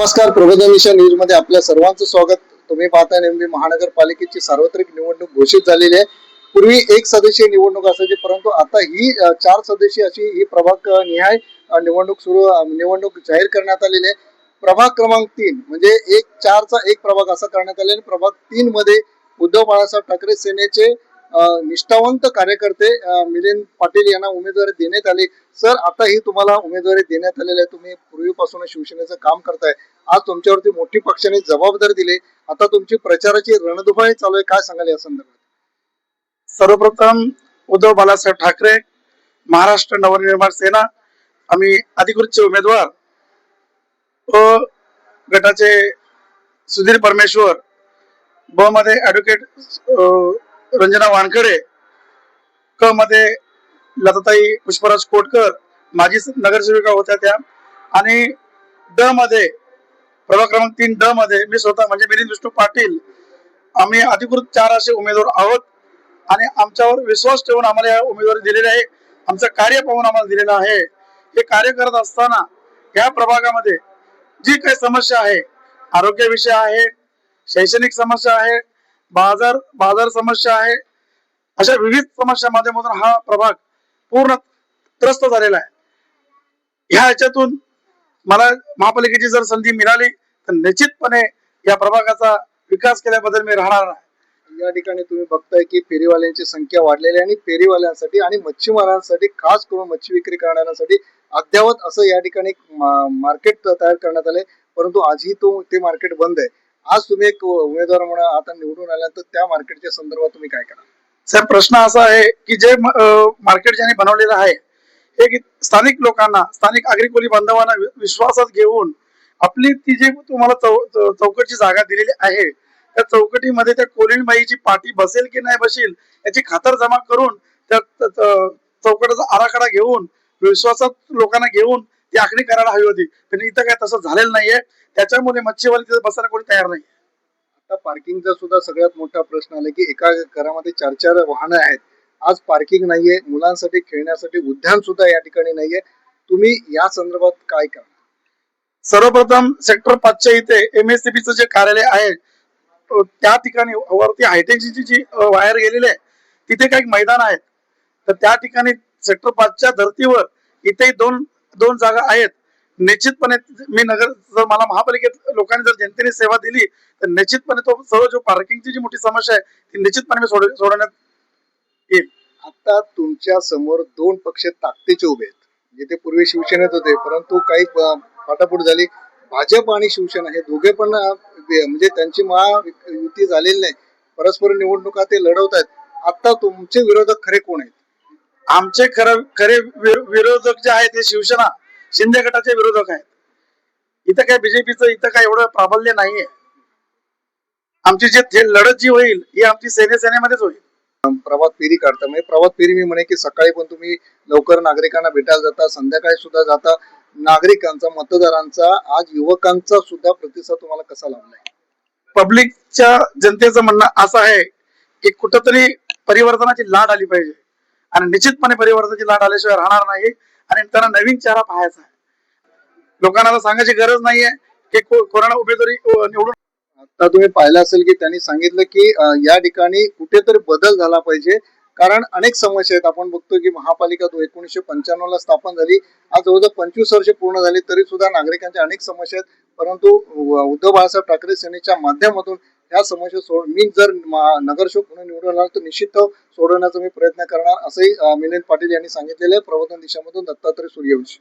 नमस्कार प्रबोधन न्यूजमध्ये आपल्या सर्वांचं स्वागत. तुम्ही पाहताय नेमकी महानगरपालिकेची सार्वत्रिक निवडणूक घोषित झालेली आहे. पूर्वी एक सदस्यीय निवडणूक असायची परंतु आता ही चार सदस्यीय अशी ही प्रभाग निहाय निवडणूक सुरू निवडणूक जाहीर करण्यात आलेली आहे. प्रभाग क्रमांक तीन म्हणजे एक चारचा एक प्रभाग असा करण्यात आलेला आहे. प्रभाग तीन मध्ये उद्धव बाळासाहेब ठाकरे सेनेचे निष्ठावंत कार्यकर्ते मिलिंद पाटील यांना उमेदवारी देण्यात आली. सर आता ही तुम्हाला उमेदवारी देण्यात आलेली आहे तुम्ही पूर्वीपासून शिवसेनेचं काम करताय. आज तुमच्यावरती मोठी पक्षाने जबाबदारी दिली. आता तुमची प्रचाराची रणधुमाळी चालू आहे. काय सांगाल या संदर्भात? सर्वप्रथम उद्धव बाळासाहेब ठाकरे महाराष्ट्र नवनिर्माण सेना आम्ही अधिकृतचे उमेदवार. व गटाचे सुधीर परमेश्वर ब मध्ये ऍडव्होकेट रंजना वानखडे क. मध्ये लताताई पुष्पराज कोटकर माजी नगरसेविका होत्या त्या. आणि ड मध्ये प्रभाग क्रमांक तीन ड मध्ये मी स्वतः म्हणजे मिलिंद विष्णू पाटील. आम्ही अधिकृत चार असे उमेदवार आहोत. आणि आमच्यावर विश्वास ठेवून आम्हाला या उमेदवारी दिलेली आहे. आमचं कार्य पाहून आम्हाला दिलेलं आहे. हे कार्य करत असताना या प्रभागामध्ये जी काही समस्या आहे आरोग्य विषय आहे शैक्षणिक समस्या आहे बाजार बाजार समस्या आहे. अशा विविध समस्या माध्यमातून हा प्रभाग पूर्ण त्रस्त झालेला आहे. ह्या ह्याच्यातून मला महापालिकेची जर संधी मिळाली तर निश्चितपणे या प्रभागाचा विकास केल्याबद्दल मी राहणार नाही या ठिकाणी तुम्ही बघताय की फेरीवाल्यांची संख्या वाढलेली आहे आणि फेरीवाल्यांसाठी आणि मच्छीमारांसाठी खास करून मच्छी विक्री करणाऱ्यांसाठी अद्यावत असं या ठिकाणी मार्केट तयार करण्यात आले परंतु आजही तो ते मार्केट बंद आहे. आज तुम्ही एक उमेदवार म्हणून आता निवडून आल्यानंतर त्या मार्केटच्या संदर्भात तुम्ही काय करा सर प्रश्न असा आहे की जे मार्केट ज्याने बनवलेलं आहे हे स्थानिक लोकांना स्थानिक आग्रिकोली बांधवांना विश्वासात घेऊन आपली ती जी तुम्हाला चौ- चौकटची जागा दिलेली आहे त्या चौकटीमध्ये त्या कोलिनबाईची पाठी बसेल की नाही बसेल याची खातर जमा करून त्या त्या चौकटाचा आराखडा घेऊन विश्वासात लोकांना घेऊन ती आखणी करायला हवी होती. पण इथं काय तसं झालेलं नाहीये. त्याच्यामुळे मच्छीवारी तिथं बसायला कोणी तयार नाही. आता पार्किंगचा सुद्धा सगळ्यात मोठा प्रश्न आला की एका घरामध्ये चार चार वाहनं आहेत. आज पार्किंग नाहीये. मुलांसाठी खेळण्यासाठी उद्यान सुद्धा या ठिकाणी नाहीये. तुम्ही या संदर्भात काय करा? सर्वप्रथम सेक्टर पाचच्या इथे एमएससीबीचं जे कार्यालय आहे त्या ठिकाणी वरती हायटेकची जी वायर गेलेली आहे तिथे काही मैदान आहेत तर त्या ठिकाणी सेक्टर पाचच्या धर्तीवर इथे दोन दोन जागा आहेत. निश्चितपणे मी नगर जर मला महापालिकेत लोकांनी जर जनतेने सेवा दिली तर निश्चितपणे तो सर्व जो पार्किंगची जी मोठी समस्या आहे ती निश्चितपणे मी सोड सोडवण्यात येईल. आता तुमच्यासमोर दोन पक्ष ताकदीचे उभे आहेत. जिथे पूर्वी शिवसेनेत होते परंतु काही प- फाटाफूट झाली. भाजप आणि शिवसेना हे दोघे पण म्हणजे त्यांची महायुती झालेली नाही. परस्पर निवडणुका ते लढवत आहेत आता तुमचे विरोधक खरे कोण आहेत? आमचे खरं खरे विरोधक जे आहेत ते शिवसेना शिंदे गटाचे विरोधक आहेत. इथं काय बीजेपीचं इथं काय एवढं प्राबल्य नाहीये. आमची जे थेट लढत जी होईल ही आमची सेने सेनेमध्येच होईल. प्रभात फेरी काढता. म्हणजे प्रभात फेरी मी म्हणे की सकाळी पण तुम्ही लवकर नागरिकांना भेटायला जाता संध्याकाळी सुद्धा जाता. नागरिकांचा मतदारांचा आज युवकांचा सुद्धा प्रतिसाद तुम्हाला कसा लाभलाय? पब्लिकच्या जनतेचं म्हणणं असं आहे की कुठंतरी परिवर्तनाची लाट आली पाहिजे. आणि निश्चितपणे परिवर्तनाची लाट आल्याशिवाय राहणार नाही. आणि त्यांना नवीन चेहरा पाहायचा आहे. लोकांना आता सांगायची गरज नाहीये की कोरोना उमेदवारी निवडून आता तुम्ही पाहिलं असेल की त्यांनी सांगितलं की या ठिकाणी कुठेतरी बदल झाला पाहिजे. कारण अनेक समस्या आहेत. आपण बघतो की महापालिका एकोणीसशे पंच्याण्णव ला स्थापन झाली. आज जवळजवळ पंचवीस वर्ष पूर्ण झाली. तरी सुद्धा नागरिकांच्या अनेक समस्या आहेत. परंतु उद्धव बाळासाहेब ठाकरे सेनेच्या माध्यमातून या समस्या सोड मी जर नगरसेवक म्हणून निवडून आलो तर निश्चित सोडवण्याचा मी प्रयत्न करणार असंही मिलिंद पाटील यांनी सांगितलेलं आहे. प्रबोधन दिशामधून दत्तात्रय सूर्यवंशी.